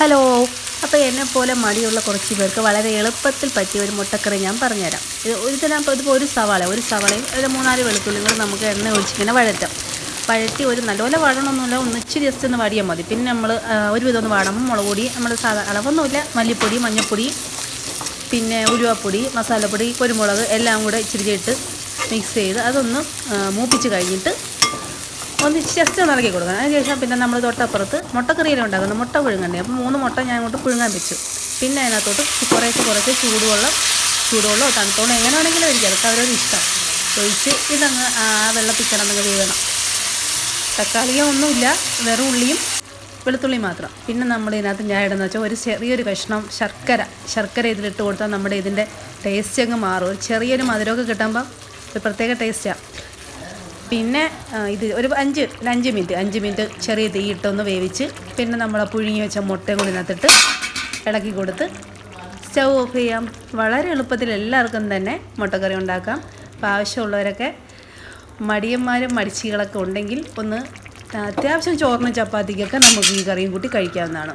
Hello. അപ്പോൾ എന്നെപ്പോലെ പോലെ മടിയുള്ള കുറച്ച് പേർക്ക് വളരെ എളുപ്പത്തിൽ പറ്റിയ ഒരു മുട്ടക്കറി ഞാൻ പറഞ്ഞുതരാം. ഇത് ഇതിനകത്ത് ഇതിപ്പോൾ ഒരു സവാള ഒരു സവാളയും ഒരു മൂന്നാൽ വെളുത്തുള്ളിയും നമുക്ക് എണ്ണ ഒഴിച്ചിങ്ങനെ വഴറ്റാം. വഴറ്റി ഒരു നല്ലപോലെ വഴണമൊന്നുമില്ല ഒന്ന് ഇച്ചിരി ജസ്റ്റ് ഒന്ന് വാടിയാൽ മതി. പിന്നെ നമ്മൾ ഒരുവിധം ഒന്ന് വാടുമ്പോൾ മുളക് പൊടി നമ്മൾ സാധാ അളവൊന്നുമില്ല. മല്ലിപ്പൊടി മഞ്ഞൾപ്പൊടി പിന്നെ ഉരുവാപ്പൊടി മസാലപ്പൊടി കുരുമുളക് എല്ലാം കൂടെ ഇച്ചിരി ഇട്ട് മിക്സ് ചെയ്ത് അതൊന്ന് മൂപ്പിച്ച് കഴിഞ്ഞിട്ട് ഒന്ന് ജസ്റ്റ് ഒന്ന് ഇളക്കി കൊടുക്കണം. അതിന് ശേഷം പിന്നെ നമ്മൾ തൊട്ടപ്പുറത്ത് മുട്ടക്കറിയിൽ ഉണ്ടാക്കുന്ന മുട്ട പുഴുങ്ങണ്ടേ. അപ്പോൾ മൂന്ന് മുട്ട ഞാൻ അങ്ങോട്ട് പുഴുങ്ങാൻ വെച്ചു. പിന്നെ അതിനകത്തോട്ട് കുറേശ്ശെ കുറച്ച് ചൂടുവെള്ളം ചൂടുവെള്ളമോ തണുത്തോളം എങ്ങനെ വേണമെങ്കിലും ഒഴിക്കാം. അതൊക്കെ അവരോട് ഇഷ്ടം. ഒഴിച്ച് ഇതങ്ങ് ആ വെള്ളത്തിൽ കിടന്നങ്ങ് വേകണം തക്കാളിയോ ഒന്നുമില്ല. വെറും ഉള്ളിയും വെളുത്തുള്ളി മാത്രം. പിന്നെ നമ്മൾ ഇതിനകത്ത് ഞാൻ ഇടുന്ന വെച്ചാൽ ഒരു ചെറിയൊരു കഷ്ണം ശർക്കര. ശർക്കര ഇതിലിട്ട് കൊടുത്താൽ നമ്മുടെ ഇതിന്റെ ടേസ്റ്റ് അങ്ങ് മാറും. ഒരു ചെറിയൊരു മധുരമൊക്കെ കിട്ടുമ്പോൾ ഒരു പ്രത്യേക ടേസ്റ്റാണ് പിന്നെ ഇത് ഒരു അഞ്ച് അഞ്ച് മിനിറ്റ് അഞ്ച് മിനിറ്റ് ചെറിയ തീയിട്ടൊന്ന് വേവിച്ച് പിന്നെ നമ്മൾ പുഴുങ്ങി വെച്ച മുട്ടയും കൂടി നത്തിട്ട് ഇളക്കി കൊടുത്ത് സ്റ്റൗ ഓഫ് ചെയ്യാം. വളരെ എളുപ്പത്തിൽ എല്ലാവർക്കും തന്നെ മുട്ടക്കറി ഉണ്ടാക്കാം. അപ്പോൾ ആവശ്യമുള്ളവരൊക്കെ മടിയന്മാരും മടിച്ചികളൊക്കെ ഉണ്ടെങ്കിൽ ഒന്ന് അത്യാവശ്യം ചോറിനും ചപ്പാത്തിക്കൊക്കെ നമുക്ക് ഈ കറിയും കൂട്ടി കഴിക്കാവുന്നതാണ്.